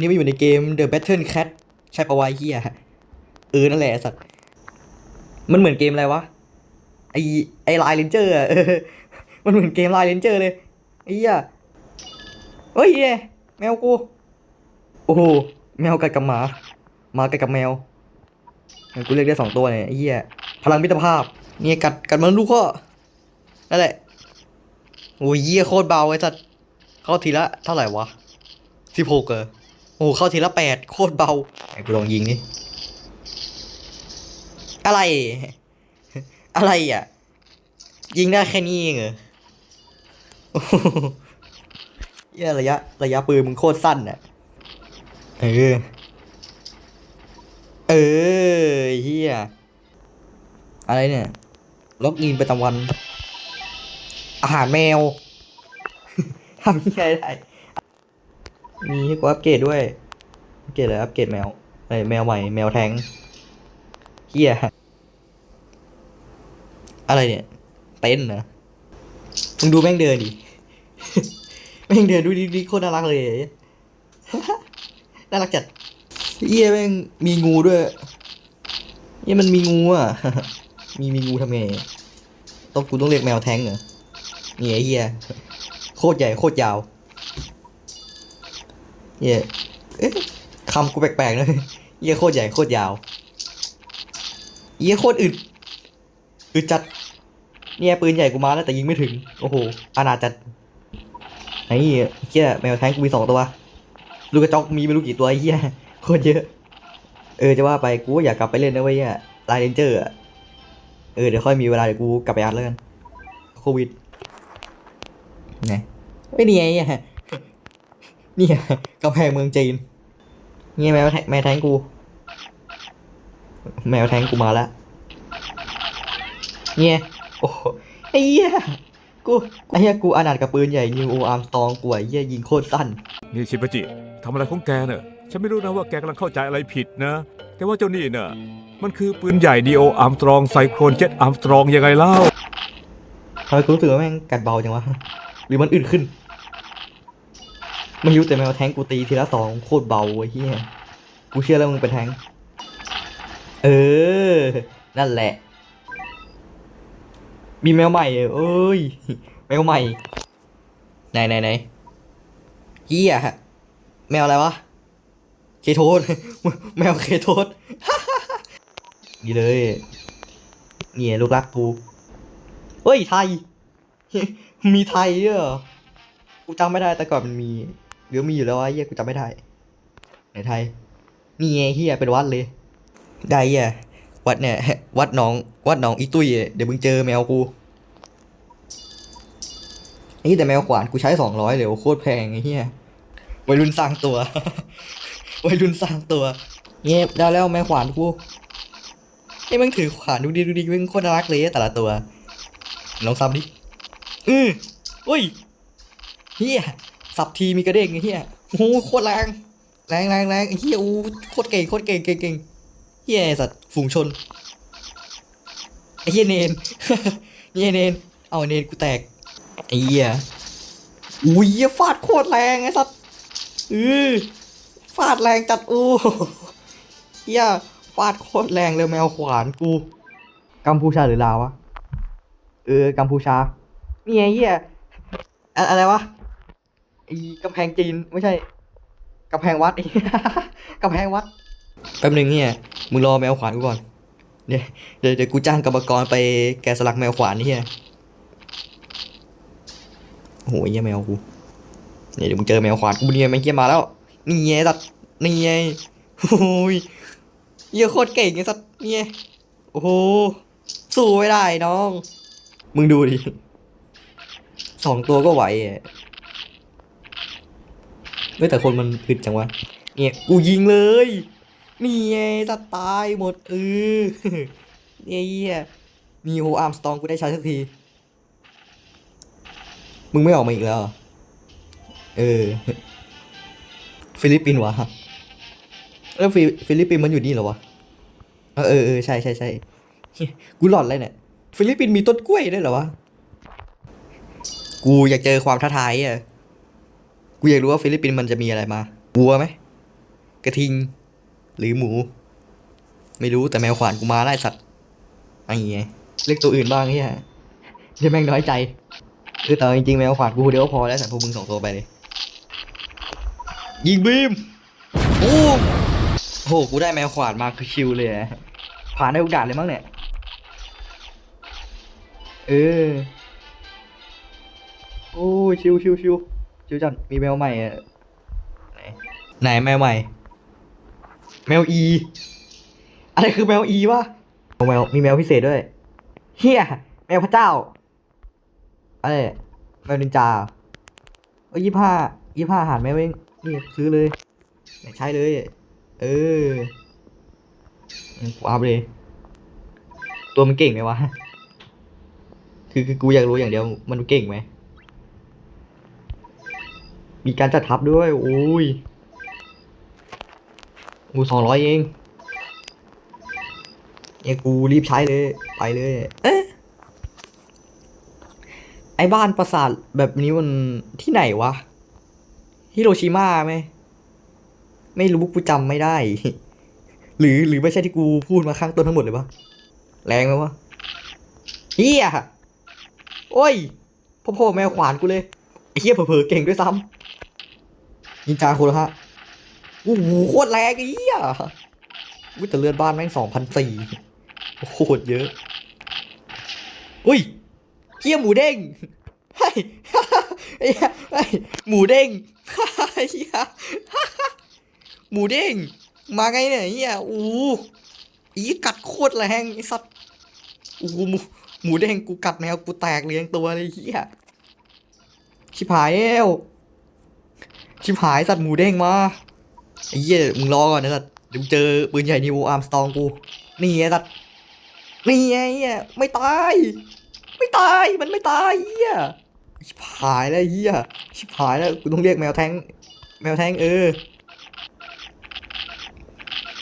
นี่มาอยู่ในเกม The Battle Cat ใช่ปะวะไอ้เฮียเออนั่นแหละสัตว์มันเหมือนเกมอะไรวะไอไอไลน์เลนเจอร์อะเออมันเหมือนเกมไลน์เลนเจอร์เลยไอ้เหี้ยเฮ้ยแมวกูโอ้โหแมวกัดกับหมาหมากัดกับแมวกูเลือกได้สองตัวเนี่ยไอ้เหี้ยพลังมิตรภาพเนี่ยกัดกัดมันลูกข้อนั่นแหละโอ้ยเหี้ยโคตรเบาไอ้สัตว์เข้าทีละเท่าไหร่วะสิบหกเออ โอ้โหเข้าทีละแปดโคตรเบาไอ้กูลองยิงนี่อะไร อะไรอะ ยิงได้แค่นี้เองเหรอโอ้โหเหี้ยระยะ ระยะปืนมึงโคตรสั้นอะ เออ เออเฮียอะไรเนี่ย ล็อกอินประจำวัน อาหารแมวทำยังไงได้ มีให้กูอัปเกรดด้วยอัปเกรดอะไรอัปเกรดแมวไอแมวใหม่แมวแทงเฮียอะไรเนี่ย เต้นนะมึงดูแม่งเดินดิ แม่งเดินดูดิดิโคตรน่ารักเลย น่ารักจัดเฮียแม่งมีงูด้วยเฮียมันมีงูอะ มีมีงูทำไงต้องกูต้องเรียกแมวแทงเหรอเนี่ยเฮียโคตรใหญ่โคตรยาว เย่คำกูแปลกๆเลยเย่โคตรใหญ่โคตรยาวเย่โคตรอึดอึดจัด เนี่ยปืนใหญ่กูมาแล้วแต่ยิงไม่ถึง โอ้โหอนาจัดไอ้เหี้ยเหี้ยแมวแทงกูมีสองตัวลูกกระจอกมีไม่รู้กี่ตัวไอ้เหี้ยโคตรเยอะ เออจะว่าไปกูอยากกลับไปเล่นนะเว้ยเนี่ยไลน์เรนเจอร์เออเดี๋ยวค่อยมีเวลาเดี๋ยวกูกลับไปอัดแล้วกันโควิดไงไม่ดีไง นี่ยเนี่ยกำแพงเมืองจีนเนี่ยแมวแทแมวแทงกู แมวแทงกูมาแล้วเนี่ยโอ้โหไอ้เหี้ยกูไอ้เหี้ยกูอนาถกับปืนใหญ่ยิงโออาร์มสตองกูไอ้เหี้ยยิงโคตรสั้นนี่ชิปจิทำอะไรของแกเนอะฉันไม่รู้นะว่าแกกำลังเข้าใจอะไรผิดนะ แต่ว่าเจ้านี่เนอะมันคือปืนใหญ่ดีโออาร์มสตรองไซโครนเจ็ตอาร์มสตรองยังไงเล่าทำไมกูรู้สึกว่าแม่งกัดเบาจังวะหรือมันอึดขึ้น ไม่รู้แต่แมวแทงกูตีทีละสองโคตรเบาไอ้เหี้ยกูเชื่อแล้วมึงเป็นแทง เออ นั่นแหละ มีแมวใหม่เอ้ย แมวใหม่ ไหนไหนไหนเฮียแมวอะไรวะ เคโทสแมวเคโทสนี่เลย เนี่ยลูกรักกูเฮ้ยไทย มีไทยด้ยเหรอ กูจำไม่ได้แต่ก่อนมันมี หรือมีอยู่แล้ววะเฮียกูจำไม่ได้ไหนไทยนี่ไงเฮียเป็นวัดเลย ได้เฮียวัดเนี่ยวัดหน้องวัดหน้องอีตุ้ยเดี๋ยวมึงเจอแมวกูนี่แต่แมวขวานกูใช้สองร้อยเลยโอ้โคตรแพงไอ้เฮียวัยรุ่นสร้างตัววัยรุ่นสร้างตัวเงียบได้แล้วแมวขวานกูไอ้มึงถือขวานดูดิดูดิมึงโคตรน่ารักเลยแต่ละตัวลองซ้ำดิอืออุ้ยเฮีย สับทีมีกระเด้งไอ้เฮียโอ้โหโคตรแรงแรงแรงแรงไอ้เฮียอู้โคตรเก่งโคตรเก่งเก่งเก่งเฮียไอ้สัตว์ฝูงชนไอ้เฮียเนนเนี่ยเนนเอาเนนกูแตกไอ้เฮียอุ้ยเหี้ยฟาดโคตรแรงไอ้สัตว์อือฟาดแรงจัดอู้เฮียฟาดโคตรแรงเลยแมวขวานกูกัมพูชาหรือลาววะเออกัมพูชานี่ไงเหี้ยอะอะไรวะ อ้กำแพงจีนไม่ใช่กำแพงวัดไอ้กำแพงวัดแป๊บนึงเฮียมึงรอแมวขวานกูก่อนเดี๋ยวเดี๋ยวกูจ้างกรรมกรไปแกะสลักแมวขวานนี่ฮียโอ้โหเฮียแมวกูเนี่ยเดี๋ยวมึงเจอแมวขวานกูเนี่ยแมงเฮียมาแล้วนี่ไงสัตว์นี่ไงโอ้ยเฮียโคตรเก่งไอ้สัตว์นี่ไงโอ้โหสู้ไม่ได้น้อง มึงดูดิสองตัวก็ไหวอะ เฮ้ยแต่คนมันอึดจังวะเนี่ยกูยิงเลยนี่ไงจะตายหมดเออเนี่ยเหี้ยมีโฮอาร์มสตองกูได้ใช้สักที มึงไม่ออกมาอีกแล้ว เออ ฟิลิปปินส์วะแล้วฟิฟิลิปปินส์มันอยู่นี่เหรอวะ เออเออใช่ใช่ใช่กูหลอนเลยเนี่ย ฟิลิปปินส์มีต้นกล้วยด้วยเหรอวะ กูอยากเจอความท้าทายอะ กูอยากรู้ว่าฟิลิปปินส์มันจะมีอะไรมาวัวไหมกระทิง หรือหมู ไม่รู้แต่แมวขวานกูมาไล่สัตว์อะไรอย่างเงี้ยเรียกตัวอื่นบ้างเฮียจะแม่งน้อยใจ คือแต่จริงๆแมวขวานกูเดียวพอแล้วแต่พวกมึงสองตัวไปเลยยิงบีมโอ้โหกูได้แมวขวานมาคือชิวเลยผ่านได้โอกาสเลยมั้งเนี่ยเออโอ้ยชิวชิวชิว ชิวจัดมีแมวใหม่อะไหนไหนแมวใหม่แมวอีอะไรคือแมวอีวะแมวมีแมวพิเศษด้วยเฮียแมวพระเจ้าอะไรแมวนินจาเอ้ยยี่ห้ายี่ห้าหารแมวเองนี่ซื้อเลยเนี่ยใช้เลย เอออืมกูอัพเลย ตัวมันเก่งไหมวะ คือคือกูอยากรู้อย่างเดียว มันเก่งไหม มีการจัดทับด้วยโอ้ยโอ้สองร้อยเองเนี่ยกูรีบใช้เลย ไปเลย เอ๊ะไอ้บ้านปราสาทแบบนี้มันที่ไหนวะ ฮิโรชิมาไหม ไม่รู้กูจำไม่ได้ หรือหรือไม่ใช่ที่กูพูดมาข้างต้นทั้งหมดเลยปะแรงไหมวะเฮียโอ้ยพ่อพ่อแมวขวานกูเลยไอ้เฮียเผลอๆเก่งด้วยซ้ำ นินจาคโรฮะโอ้โหโคตรแรงไอ้เฮียอุ้ยแต่เลือดบ้านแม่งสองพันสี่โคตรเยอะอุ้ยเฮียหมูเด้งเฮ้ยไอ้หี้หมูเด้งไอ้เฮียหมูเด้ง มาไงเนี่ยเฮียอู้อีกัดโคตรแรงไอ้สัตว์อู้หมูหมูเด้งกูกัดแมวกูแตกเลี้ยงตัวเลยเฮียชิบหายแล้ว ชิบหายสัตว์หมูเด้งมาไอ้เหี้ยมึงรอก่อนนะสัตว์เดี๋ยวมึงเจอปืนใหญ่นิวอาร์มสตองกูนี่ไงสัตว์นี่ไงเฮียไม่ตาย ไม่ตายมันไม่ตายเฮียชิบหายแล้วเฮียชิบหายแล้วกูต้องเรียกแมวแทงแมวแทงเออ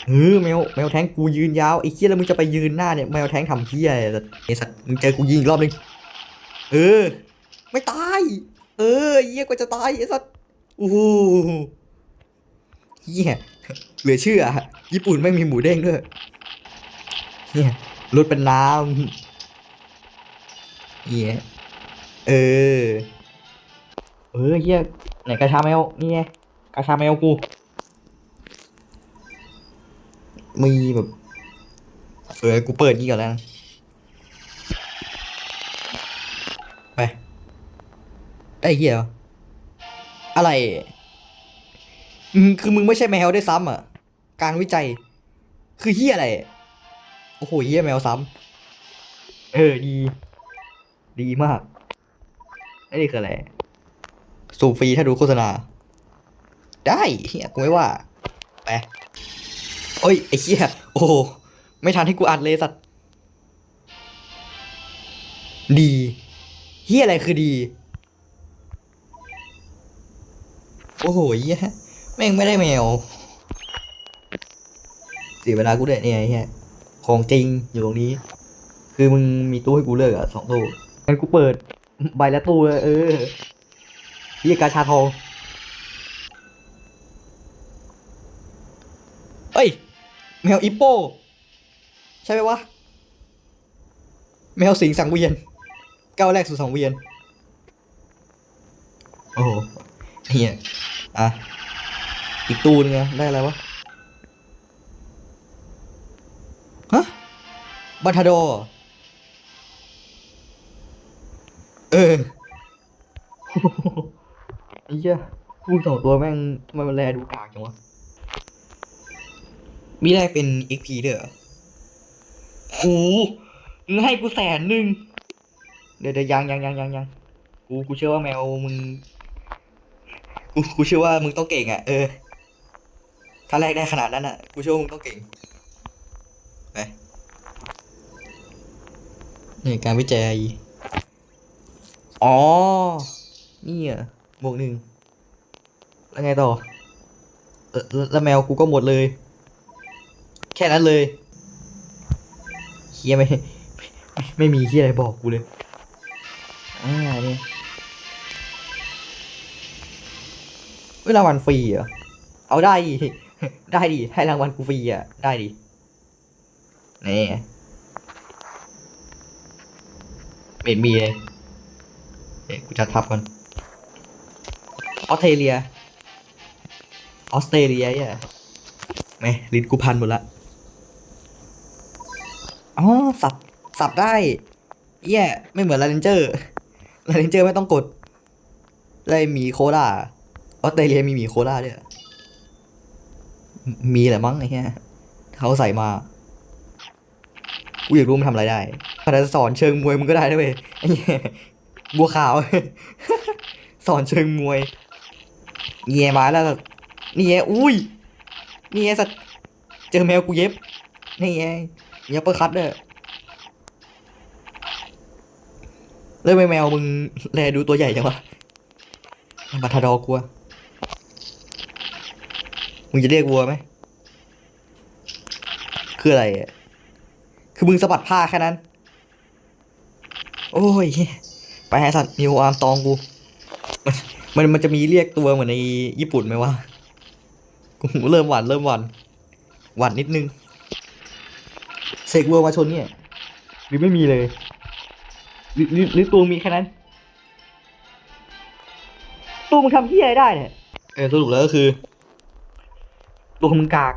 เออแมวแมวแทงกูยืนยาวไอ้เหี้ยแล้วมึงจะไปยืนหน้าเนี่ยแมวแทงทำเหี้ยสัตว์ไอ้สัตว์มึงเจอกูยิงอีกรอบนึงเออ ไม่ตาย เออเหี้ยกว่าจะตายไอ้สัตว์ โอ้โหเหี้ยเหลือเชื่อ ญี่ปุ่นไม่มีหมูเด้งด้วยเนี่ยรถเป็นน้ำเหี้ยเออ เออเหี้ยไหนกระชาแมวนี่ไงกระชาแมวกู มีแบบ เออ กูเปิดนี่ก่อนแล้วไปไอ้เหี้ยอะไรอืมคือมึงไม่ใช่แมวได้วยซ้ำอะ การวิจัย คือเหี้ยอะไร โอ้โหเหี้ยแมวซ้ำเออดี ดีมากไอ้นี่คืออะไร สูบฟรีถ้าดูโฆษณา ได้เฮียกูไม่ว่า ไปโอ้ย ไอ้เหี้ยโอ้โหไม่ทันให้กูอัดเลยสัตว์ ดีเหี้ยอะไรคือดี โอ้โหเหี้ยแม่งไม่ได้แมวเสียเวลากูด้วยเนี่ยไอ้เหี้ยของจริงอยู่ตรงนี้ คือมึงมีตู้ให้กูเลือกอะสองตู้งั้นกูเปิดใบละตู้เลยเออเหี้ยกาชาทองเอ้ย แมวอิปโป ใช่ไหมวะ แมวสิงสังเวียนก้าวแรกสู่สังเวียน โอ้โห เฮียอะ อีกตูนงไงได้อะไรวะ ฮะ บัตทาโดเหรอเออไอ้เหี้ยพูดสองตัวแม่งทำไมมันแลดูกากจังวะ มีแรกเป็น XP เด้อโหมึงให้กูแสนหนึ่งเดี๋ยวเดี๋ยวยังยังยังยังยังกูกูเชื่อว่าแมวมึง กูกูเชื่อว่ามึงต้องเก่งอะเออถ้าแรกได้ขนาดนั้นอะกูเชื่อว่ามึงต้องเก่งไปนี่การวิจัยอ๋อนี่อะบวกหนึ่งแล้วไงต่อเออแล้วแมวกูก็หมดเลย แค่นั้นเลยเฮียม่ไม่ไม่มีเฮียอะไรบอกกูเลยอ่านี่ เวลาวันฟรีเหรอ เอาได้อีกได้ดิให้รางวัลกูฟรีอะ ได้ดินี่เม็ดมีเลยเอ๊ะกูจะทับก่อนออสเตรเลีย ออสเตรเลียเนี่ยแหม่ลิ้นกูพันหมดละ อ๋อ สับ สับได้เย่ไม่เหมือนลาเรนเจอร์ลาเรนเจอร์ไม่ต้องกด เลยมีโคลา ออสเตรเลียมีหมีโคลาด้วยมีแหละมั้งไอ้เหี้ยเขาใส่มากูอยากรู้มันทำอะไรได้อาจจะสอนเชิงมวยมึงก็ได้นะเว้ยไอ้เหี้ยบัวขาว สอนเชิงมวยเงียมาแล้วนี่ไงอุ้ยนี่ไงสัตว์เจอแมวกูเย็บนี่ไงเย็บเปอร์คัตเด้อเริ่มไปแมวมึงแลดูตัวใหญ่จังวะมาทาดอกลัว มึงจะเรียกวัวไหม คืออะไรอะคือมึงสะบัดผ้าแค่นั้น โอ้ย ไปไอ้สัตว์นิวอาร์มตองกู มันมันจะมีเรียกตัวเหมือนในญี่ปุ่นไหมวะ กูเริ่มหวั่นเริ่มหวั่นหวั่นนิดนึง เสกเวอร์มาชนเนี่ย หรือไม่มีเลยหรือหรือหรือตัวมีแค่นั้น ตัวมึงทำที่อะไรได้เนี่ย เออสรุปแล้วก็คือ ตัวมึงกาก